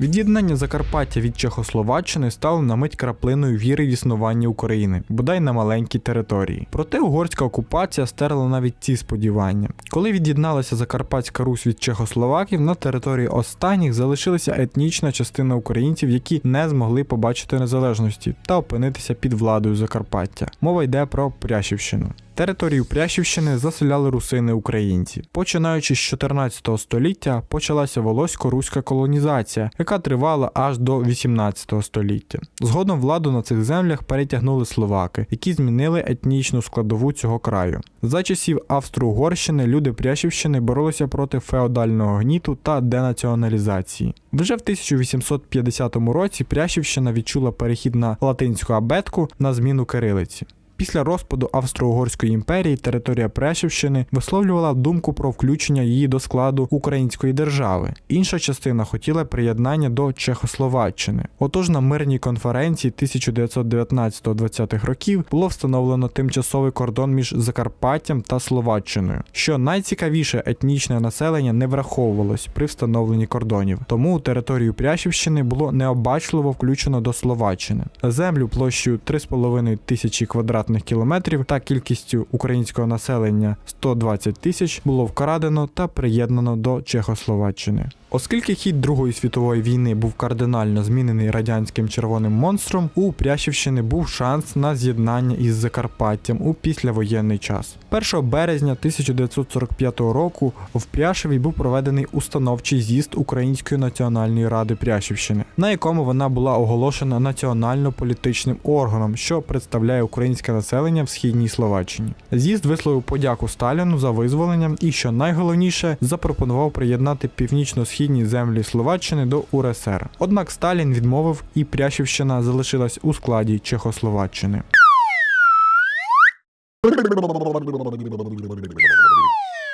Від'єднання Закарпаття від Чехословаччини стало на мить краплиною віри в існування України, бодай на маленькій території. Проте угорська окупація стерла навіть ці сподівання. Коли від'єдналася Закарпатська Русь від Чехословаків, на території останніх залишилася етнічна частина українців, які не змогли побачити незалежності та опинитися під владою Закарпаття. Мова йде про Прящівщину. Територію Прящівщини заселяли русини українці. Починаючи з 14 століття почалася волосько-руська колонізація, яка тривала аж до 18 століття. Згодом владу на цих землях перетягнули словаки, які змінили етнічну складову цього краю. За часів Австро-Угорщини люди Прящівщини боролися проти феодального гніту та денаціоналізації. Вже в 1850 році Прящівщина відчула перехід на латинську абетку на зміну кирилиці. Після розпаду Австро-Угорської імперії територія Прешівщини висловлювала думку про включення її до складу української держави. Інша частина хотіла приєднання до Чехословаччини. Отож на мирній конференції 1919-20 років було встановлено тимчасовий кордон між Закарпаттям та Словаччиною. Що найцікавіше, етнічне населення не враховувалось при встановленні кордонів, тому територію Прящівщини було необачливо включено до Словаччини. Землю площею 3,5 тисячі квадратних кілометрів та кількістю українського населення 120 тисяч було вкрадено та приєднано до Чехословаччини. Оскільки хід Другої світової війни був кардинально змінений радянським червоним монстром, у Прящівщини був шанс на з'єднання із Закарпаттям у післявоєнний час. 1 березня 1945 року в Пряшеві був проведений установчий з'їзд Української національної ради Прящівщини, на якому вона була оголошена національно-політичним органом, що представляє українське населення в східній Словаччині. З'їзд висловив подяку Сталіну за визволення і, що найголовніше, запропонував приєднати північно-східні землі Словаччини до УРСР. Однак Сталін відмовив, і Прящівщина залишилась у складі Чехословаччини.